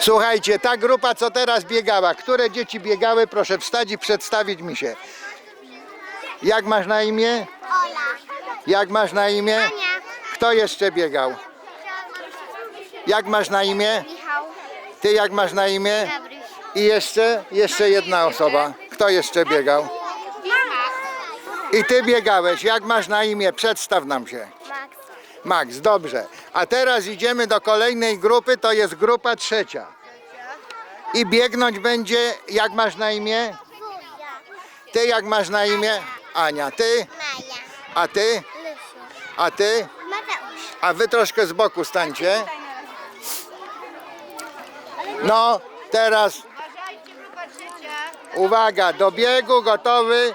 Słuchajcie, ta grupa, co teraz biegała, które dzieci biegały, proszę wstać i przedstawić mi się. Jak masz na imię? Ola. Jak masz na imię? Ania. Kto jeszcze biegał? Jak masz na imię? Michał. Ty jak masz na imię? Gabryś. I jeszcze, jeszcze jedna osoba. Kto jeszcze biegał? Michał. I ty biegałeś. Jak masz na imię? Przedstaw nam się. Max. Dobrze. A teraz idziemy do kolejnej grupy, to jest grupa trzecia. I biegnąć będzie, jak masz na imię? Ty jak masz na imię? Ania, ty? Maja. A ty? A ty? Mateusz. A wy troszkę z boku stańcie. No, teraz uwaga, do biegu, gotowy.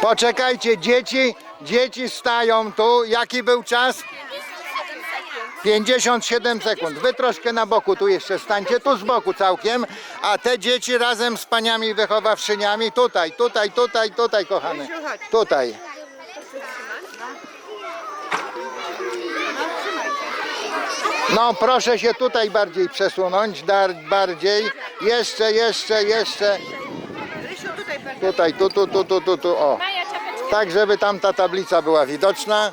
Poczekajcie, dzieci, dzieci stają tu. Jaki był czas? 57 sekund. Wy troszkę na boku tu jeszcze stańcie, tu z boku całkiem, a te dzieci razem z paniami wychowawczyniami tutaj, tutaj, tutaj, tutaj, kochane. Tutaj. No proszę się tutaj bardziej przesunąć, dar, bardziej. Jeszcze, jeszcze, jeszcze. Tutaj tu, tu, tu, tu, tu, tu, o. Tak, żeby tam ta tablica była widoczna.